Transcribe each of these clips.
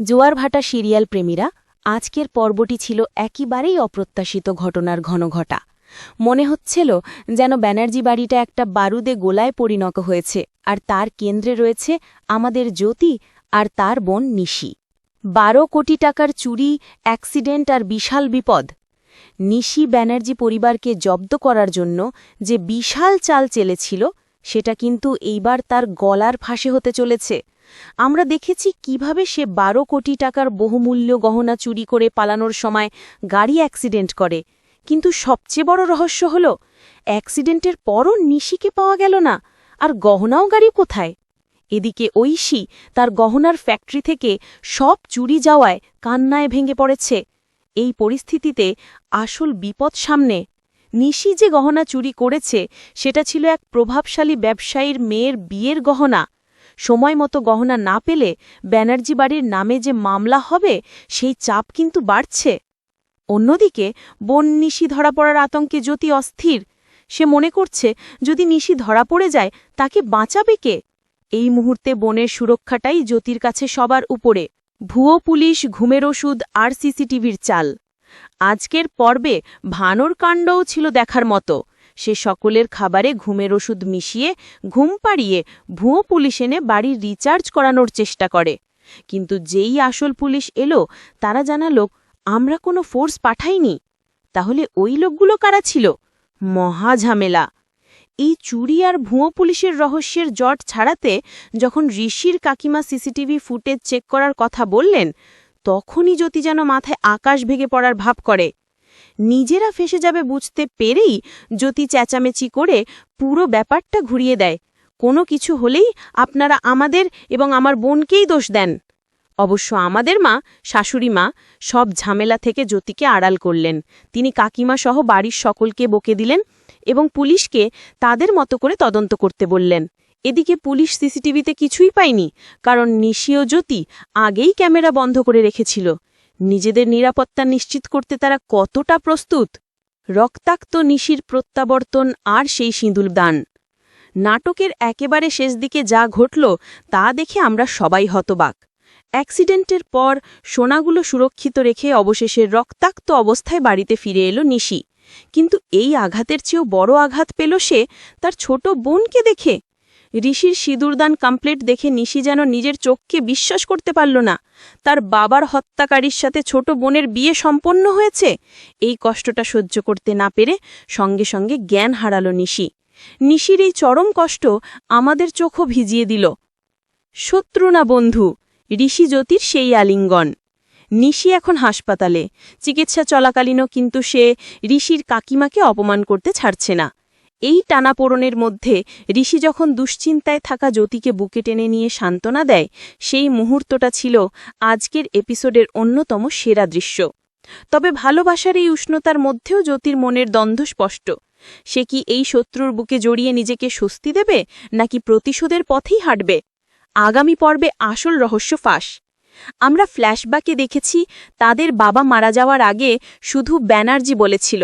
জোয়ার ভাটা সিরিয়াল প্রেমীরা আজকের পর্বটি ছিল একেবারেই অপ্রত্যাশিত ঘটনার ঘনঘটা। মনে হচ্ছিল যেন ব্যানার্জি বাড়িটা একটা বারুদে গোলায় পরিণত হয়েছে, আর তার কেন্দ্রে রয়েছে আমাদের জ্যোতি আর তার বোন নিশি। বারো কোটি টাকার চুরি, অ্যাক্সিডেন্ট আর বিশাল বিপদ। নিশি ব্যানার্জি পরিবারকে জব্দ করার জন্য যে বিশাল চাল চেলেছিল সেটা কিন্তু এইবার তার গলার ফাঁসে হতে চলেছে। আমরা দেখেছি কীভাবে সে বারো কোটি টাকার বহুমূল্য গহনা চুরি করে পালানোর সময় গাড়ি অ্যাক্সিডেন্ট করে। কিন্তু সবচেয়ে বড় রহস্য হল, অ্যাক্সিডেন্টের পরও নিশিকে পাওয়া গেল না, আর গহনাও গাড়ি কোথায়? এদিকে ঐশী তার গহনার ফ্যাক্টরি থেকে সব চুরি যাওয়ায় কান্নায় ভেঙে পড়েছে। এই পরিস্থিতিতে আসল বিপদ সামনে। নিশি যে গহনা চুরি করেছে, সেটা ছিল এক প্রভাবশালী ব্যবসায়ীর মেয়ের বিয়ের গহনা। সময় মতো গহনা না পেলে ব্যানার্জি বাড়ির নামে যে মামলা হবে, সেই চাপ কিন্তু বাড়ছে। অন্যদিকে, বোন নিশি ধরা পড়ার আতঙ্কে জ্যোতি অস্থির। সে মনে করছে, যদি নিশি ধরা পড়ে যায়, তাকে বাঁচাবে কে? এই মুহূর্তে বনের সুরক্ষাটাই জ্যোতির কাছে সবার উপরে। ভুয়ো পুলিশ, ঘুমের ওষুধ, আর সিসিটিভির চাল। আজকের পর্বে ভানোর কাণ্ডও ছিল দেখার মতো। সে সকলের খাবারে ঘুমের ওষুধ মিশিয়ে, ঘুম পাড়িয়ে ভুয়ো পুলিশ এনে বাড়ির রিচার্জ করানোর চেষ্টা করে। কিন্তু যেই আসল পুলিশ এলো, তারা জানালো, আমরা কোনো ফোর্স পাঠাইনি। তাহলে ওই লোকগুলো কারা ছিল? মহা ঝামেলা। এই চুরি আর ভুয়ো পুলিশের রহস্যের জট ছাড়াতে যখন ঋষির কাকিমা সিসিটিভি ফুটেজ চেক করার কথা বললেন তখনই জ্যোতি যেন মাথায় আকাশ ভেঙে পড়ার ভাব করে। নিজেরা ফেসে যাবে বুঝতে পেরেই জ্যোতি চেঁচামেচি করে পুরো ব্যাপারটা ঘুরিয়ে দেয়। কোনো কিছু হলেই আপনারা আমাদের এবং আমার বোনকেই দোষ দেন। অবশ্য আমাদের মা, শাশুড়ি মা সব ঝামেলা থেকে জ্যোতিকে আড়াল করলেন। তিনি কাকিমা সহ বাড়ির সকলকে বকে দিলেন এবং পুলিশকে তাদের মতো করে তদন্ত করতে বললেন। এদিকে পুলিশ সিসিটিভিতে কিছুই পায়নি, কারণ নিশি ও জ্যোতি আগেই ক্যামেরা বন্ধ করে রেখেছিল। নিজেদের নিরাপত্তা নিশ্চিত করতে তারা কতটা প্রস্তুত? রক্তাক্ত নিশির প্রত্যাবর্তন আর সেই সিঁদুর দান। নাটকের একেবারে শেষ দিকে যা ঘটল, তা দেখে আমরা সবাই হতবাক। অ্যাক্সিডেন্টের পর সোনাগুলো সুরক্ষিত রেখে অবশেষে রক্তাক্ত অবস্থায় বাড়িতে ফিরে এলো নিশি। কিন্তু এই আঘাতের চেয়েও বড় আঘাত পেল সে, তার ছোট বোনকে দেখে। ঋষির সিঁদুরদান কমপ্লেট দেখে নিশি যেন নিজের চোখকে বিশ্বাস করতে পারল না। তার বাবার হত্যাকারীর সাথে ছোট বোনের বিয়ে সম্পন্ন হয়েছে। এই কষ্টটা সহ্য করতে না পেরে সঙ্গে সঙ্গে জ্ঞান হারালো নিশি। নিশির এই চরম কষ্ট আমাদের চোখও ভিজিয়ে দিল। শত্রু না বন্ধু, ঋষি জ্যোতির সেই আলিঙ্গন। নিশি এখন হাসপাতালে। চিকিৎসা চলাকালীনও কিন্তু সে ঋষির কাকিমাকে অপমান করতে ছাড়ছে না। এই টানাপোড়নের মধ্যে ঋষি যখন দুশ্চিন্তায় থাকা জ্যোতিকে বুকে টেনে নিয়ে সান্ত্বনা দেয়, সেই মুহূর্তটা ছিল আজকের এপিসোডের অন্যতম সেরা দৃশ্য। তবে ভালোবাসার এই উষ্ণতার মধ্যেও জ্যোতির মনের দ্বন্দ্ব স্পষ্ট। সে কি এই শত্রুর বুকে জড়িয়ে নিজেকে স্বস্তি দেবে, নাকি প্রতিশোধের পথেই হাঁটবে? আগামী পর্বে আসল রহস্য ফাঁস। আমরা ফ্ল্যাশব্যাকে দেখেছি, তাদের বাবা মারা যাওয়ার আগে শুধু ব্যানার্জি বলেছিল।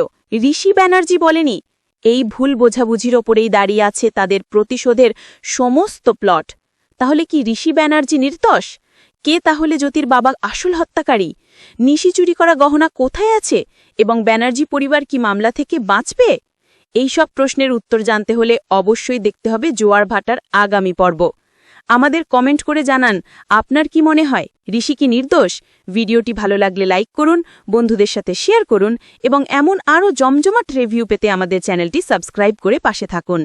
ঋষি ব্যানার্জি বলেনি এই ভুল বোঝাবুঝির ওপরেই দাঁড়িয়ে আছে তাদের প্রতিশোধের সমস্ত প্লট। তাহলে কি ঋষি ব্যানার্জি নির্দোষ? কে তাহলে জ্যোতির বাবা আসল হত্যাকারী? নিশি চুরি করা গহনা কোথায় আছে? এবং ব্যানার্জি পরিবার কি মামলা থেকে বাঁচবে? এইসব প্রশ্নের উত্তর জানতে হলে অবশ্যই দেখতে হবে জোয়ার ভাটার আগামী পর্ব। আমাদের কমেন্ট করে জানান, আপনার কি মনে হয়? ঋষি কি নির্দোষ? ভিডিওটি ভালো লাগলে লাইক করুন, বন্ধুদের সাথে শেয়ার করুন এবং এমন আরও জমজমাট রিভিউ পেতে আমাদের চ্যানেলটি সাবস্ক্রাইব করে পাশে থাকুন।